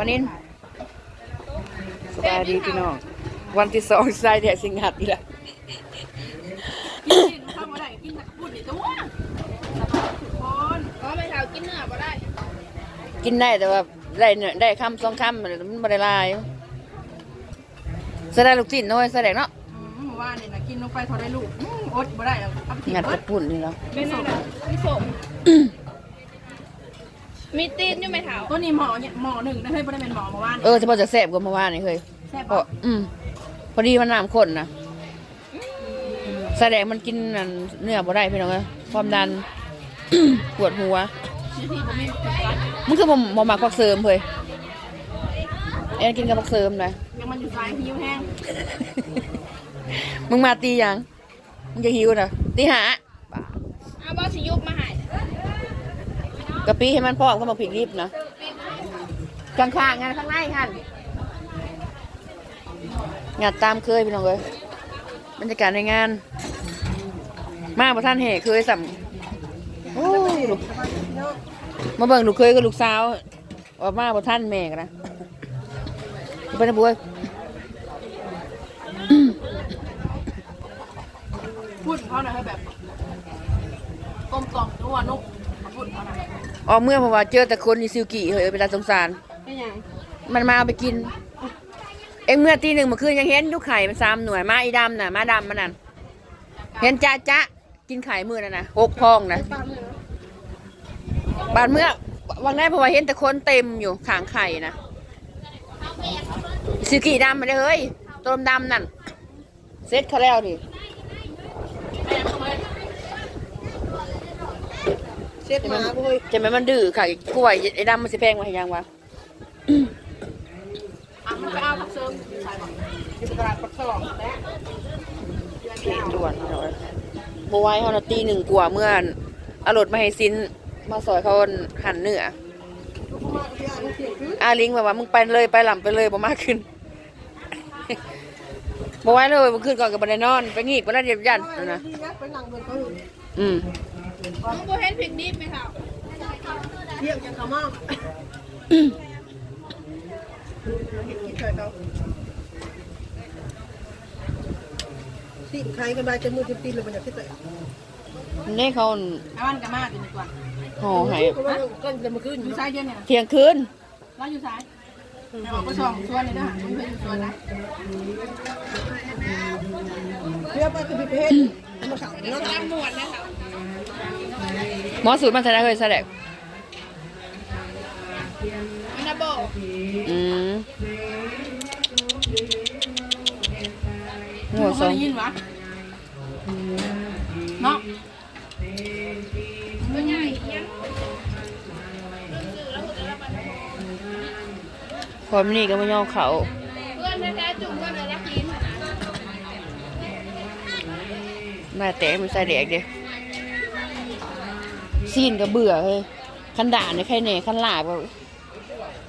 ปานินสบายดีพี่น้องวันที่สองใส่แดดสิงหัดอีกแล้วกินข้าวมาได้กินแต่พูดเดี๋ยวจะว่าทุกคนอ๋อไม่เท่ากินเนื้อบ่ได้กินได้แต่ว่าได้เนี่ยได้คำสองคำมันไม่ได้หลายแสดงลูกชิ้นน้อยแสดงเนาะอืมเมื่อวานนี่นะกินลงไปพอได้ลูกอืมอดบ่ได้แล้วเอาไปทิ้งงัดเบิกดระปุ่นนี่แล้วเป็นอะไรมีสม มีตีนอยู่ไหมเท่าตัวนี้หมอเนี่ยหมอหนึ่งนะเฮ้ยบ่ได้เป็นหมอเมื่อวานเออจะพอจะแสบกว่าเมื่อวานนี่เคยแซ่บเพราะปะอืมพอดีมันน้ำข้นนะแสดงมันกินนั่นเนื้อบ่ได้พี่น้องเอ้ยความดัน ปวดหัวที่ที่ผมมีเป็นกัดมันคือผมมาหมักผักเสริมเฮ้ยเอ็นกินกับผักเสริมเลยยังมันอยู่สายหิวแห้งมึงมาตียังมึงจะหิวนะตีหาเอาบอสิยุบมาให้ กะปิให้มันพอกเข้ามาผิดรีบนะข้างๆงานข้างในค่ะงานตามเคยพี่น้องเลยบรรยากาศในงาน มาประท่านเหเคยสัมโอ้ลูกมาเบิ่งลูกเคยกับลูกสาวออกมาประท่านแม่กันนะไปนะบัวพูดของเขาหน่อยให้แบบกลมกล่อมนัวนุ่ม อยออกเมื่อเพราะว่าเจอแต่คนอีซิวกิเฮ้ยเป็นตาสงสาร เป็นยังมันมาเอาไปกิน เอ็งเมื่อตีหนึ่งเมื่อคืนยังเห็นอยุกไข่มันซ้ำหน่วยมาอีดำน่ะมาดำมันนั่นเห็นจ้าจ้ากินไข่มือนั่นนะหกพองนะบานเมื่อวังได้เพราะว่าเห็นแต่คนเต็มอยู่ขางไข่นะซิวกิดำมาเลยเฮ้ยต้มดำนั่นเซ็ตเขาแล้วดิ เช็ดมาบ่เฮ้ยจะไหมมันดื้อค่ะกล้วยไอ้ดำมันสิแพงมาให้ยังวะอะมันไปเอาผักเสริมใส่บ่อยู่ตลาดปักซองและเพลงด่วนพี่น้อยเมื่อวานเขานาตีหนึ่งกว่าเมื่อนเอารถมาให้ซินมาซอยเขาหั่นเนื้ออาลิงแบบว่ามึงไปเลยไปหล่ำไปเลยบ่มากขึ้นบ่ไหว้เลยบ่ขึ้นก่อนกับบันไดนอน ไปงีกบ่ได้เดียบยันนั่นนะไปนั่งเบิ่งเขาอืม น้องบ่เห็นพริกดิบไหมเท่าเที่ยงจังขมากคิดช่วยเขาตีนใครกันได้จะมือจะตีนเลยมันอยากคิดเลยนี่เขาอาวันกับมาดีกว่าห่อให้ก็ว่าก็จะมาขึ้นอยู่ซ้ายเย็นเนี่ยเที่ยงคืนเราอยู่ซ้ายเราอกไปส่องชวนเลยนะมันไปอยู่ชวนนะเพื่อไปกับพี่เพชรมาขับเนาะตามหมวดนะเท่า หมอสูตรมันแสดงเคยแสดงมันนะบอกอืมหัหัววซองได้ยินวะเนาะตัวใหญ่ยังพอมนี่ก็บ่ยอมเขาเพื่อนแท้ๆจุ่มก็เลยรักกินหน้าแตกมันใส่แดกเด้ ซีนก็เบื่อเฮ้ยคันด่าในใครแหน่คันลาบก็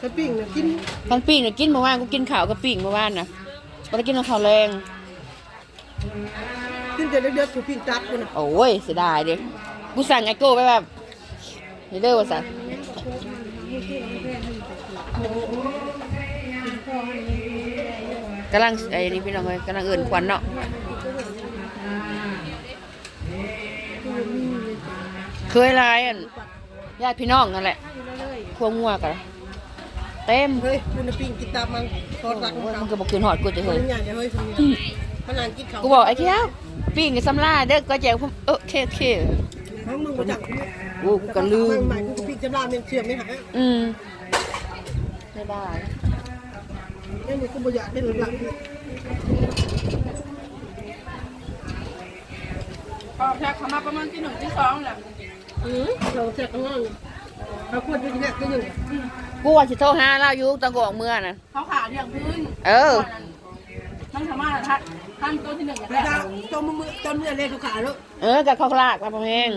กระปิ้งเนี่ยกินคันปิ้งน่ะกินเมื่อวานกูกินข้าวกับปิ้งเมื่อวานน่ะบ่ได้กินกับข้าวแรงกินแต่เด็กๆถูกปิ้งจัดกูนะโอ้ยเสียดายดิกูสั่งไอโก้ไปแบบนี่เด้อว่าสั่งกำลังไอ้นี่พี่น้องเลยกำลังเอื่นควันเนาะ เคยหลายอันญาติพี่น้องนั่นแหละพวกงัวกันเต็มเฮ้ยคุณปิ้งกินตามมันทอดรักโอ้ยเขามันก็บอกคืนหอดกูจะเฮ้เฮ้ยยใหญ่เฮ้ยมันนั่งกินเขากูบอกไอ้เที่ยวปิ้งกับซ้ำล่าเด้อก็แจกผมเออเคเคทั้งมึงมาจากโอ้กูก็ลืมใหม่กูปิ้งจำลาเมนเชื่อมไม่หายอืมไม่ได้ไอ้มึงกูบ่อยากได้หลังพอแท็กเขามาประมาณที่หนึ่งที่สองแหละ อือเราแท็กข้างล่างเราควรจะแท็กที่หนึ่งกูว่าสิโทรหาเราอยู่ตะกอกเมื่อน่ะ เขาขาเรียงพื้นเออ มันสามารถท่านท่านตัวที่หนึ่งอย่างแรกจมมือจมมือเลยเขาขาแล้วเออกับข้าวลากกับพ่อแห้ง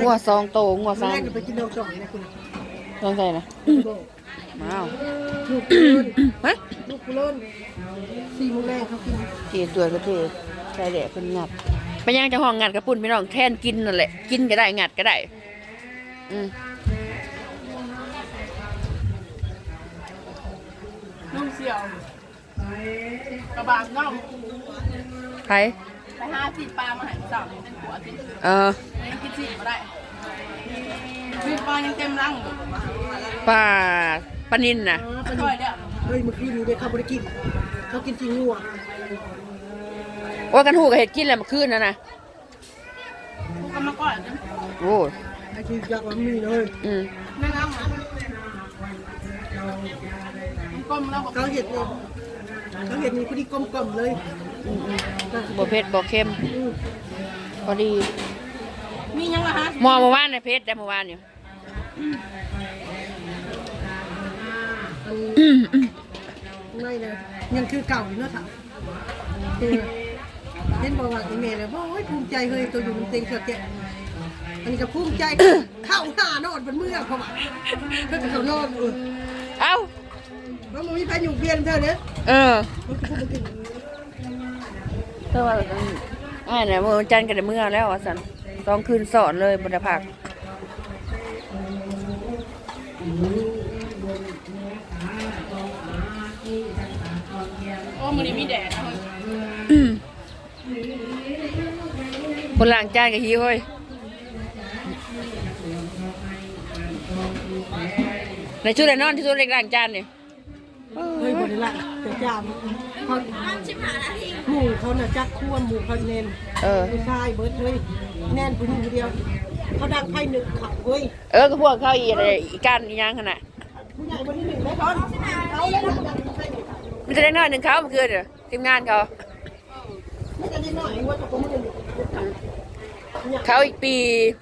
งัวซองโตงัวแรซางกจะไปกินนมจ่อยนะคุณลองใส่นะม้าวลูกกูเล่นฮะ ลูกกูเล่นสี่โมงแรกเขากินเจีตัวก็เทใส่แดดเป็นงัดไปย่างจะห้องงัดกระปุ่นพี่น้องแทนกินนั่นแหละกินก็ได้งัดก็ได้เอืมนุ่มเสียวกระบางน่องไผไปห้าสิบปลามาใหายสาวนี่เป็นหัวสิเออยังกินสิมาได้มีปลายังเต็มรังอยู่ปลาปลานินน่ะช่วยเด้อเฮ้ยเมื่อคืนนี้ได้ข้าวบริกินเขากินจริงงัวว่ากันหูกับเห็ดกินแล้วเมื่อคืนน่ะนะกูก็มาก่อนนะโอ้ไอ้ที่อยากว่ามีเลยอืมแม่น้ำมันก้มแล้วบอกเขาเห็ดเลยเขาเห็ดนี่พอดีกลมๆเลยบ่เผ็ดบ่เค็มอืมพอดีมียังละฮะหมอเมื่อวานน่ะเผ็ดแต่เมื่อวานอยู่อัน ไม่เลยยังคือเก่าอยู่เนาะค่ะเออเห็นบอกว่าอีเมลเลยบอกโอ้ยภูมิใจเฮ้ยตัวอยู่มันเต็งเสือแกะอันนี้ก็ภูมิใจเข้าหานอนบนเมื่อเพราะว่าเพื่อนเขานอนเออเอ้าแล้วมันมีไปอยู่เพียนเธอเนี่ยเออมันก็พูดมากินเธอว่าอ้ายน่ะมื้อวันจันทร์ก็ได้มื้อแล้วว่าซั่นต้องคืนสอนเลยบ่ได้พักโอ้มันนี่มีแดดนะ คนล้างจานก็หิวเฮ้ยในชุดไหนนอนที่ชุดเล็กล้างจานนี่เฮ้ยบริละแต่จามเขาหมู่เขาน่ะจักควมหมู่เขาเน้นเออผู้ชายเบิดเลยแน่นผู้หญิงผู้เดียว เขาดังไพ่หนึ่งเขาเฮ้ยเออก็พวกเขาอีอะไรอีกันอีหยังขนาดผู้ใหญ่คนที่หนึ่งได้ตอนเขาเลยดังไพ่หนึ่งมันจะได้น้อยหนึ่งเขาเมื่อคืนเด้อทีมงานเขาไม่จะได้น้อยว่าจะผมหนึ่ง เขาอีกปี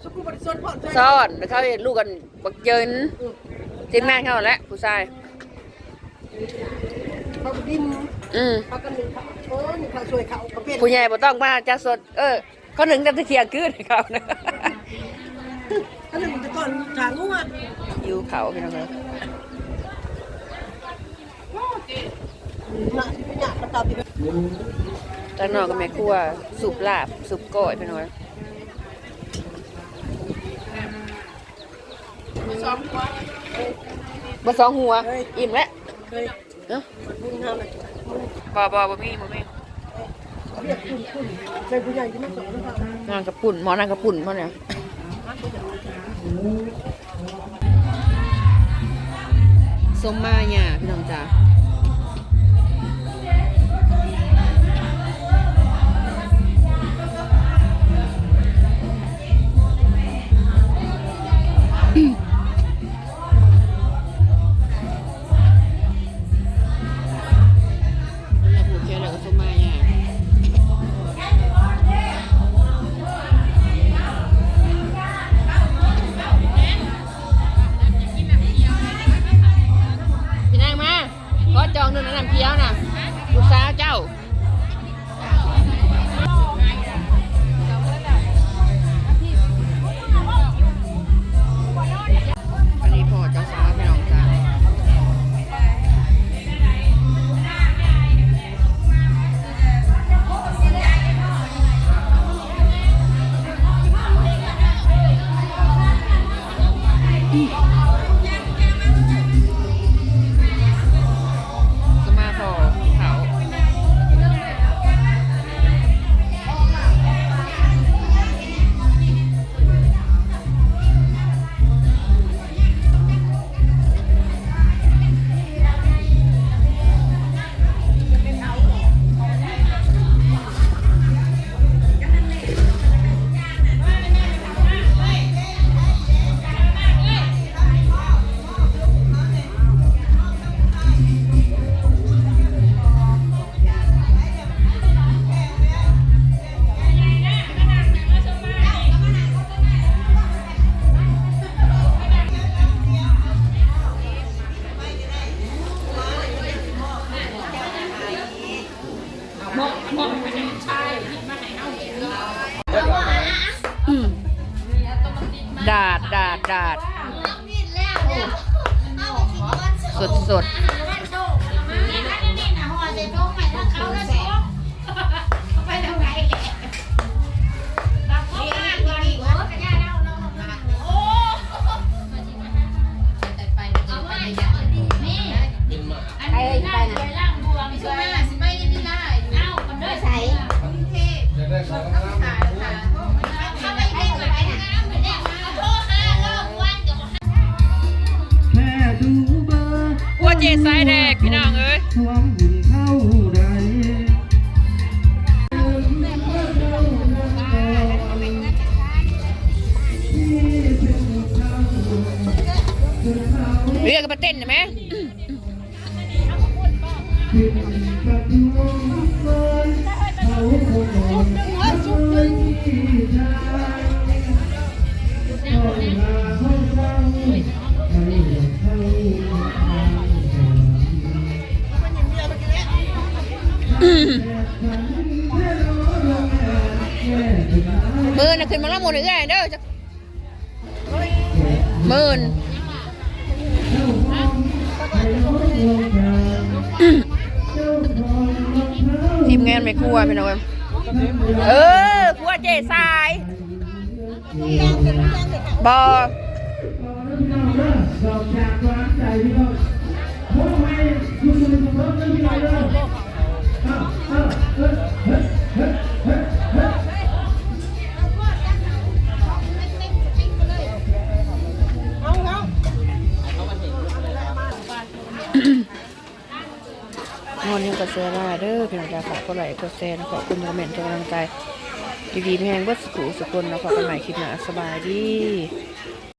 สุขุมบริสุทธิ์ผ่อนใจซ่อนแล้วเขาเห็นลูกกันบักเยินทีมงานเขาแหละผู้ชายเขาดินอืมเขากันหนึ่งเขาเออหนึ่งเขาช่วยเขาเขาเป็นผู้ใหญ่บ่ต้องมาจะสด เออเขาหนึ่งจะเที่ยงคืนให้เขานะเขาหนึ่งจะก่อนทางงัวอยู่เขาพี่น้องเอ้ยหน้าที่เป็นหยาบตาตีตอนนอนกับแม่ครัวสุบลาบสุบก้อยพี่น้อง สองหัวบ่สองหัว อิ่มแล้วเนาะบ่บ่บ่มีบ่มีนางกระปุ่นหมอนางกระปุ่นพ่อเนี่ยสมมาเนี่ยพี่น้องจ้า สายแดกพี่น้องเอ้ย อนทีมงานไม่ครัวพี่น้องเออครัวเจ๊สายบอ กก็ไหลค์กดแชร์นะขอบคุณโมเมนต์กำลังใจดีๆแพงเบิดสุขุสุกคนนะขอกันใหม่คลิปหน้าสบายดี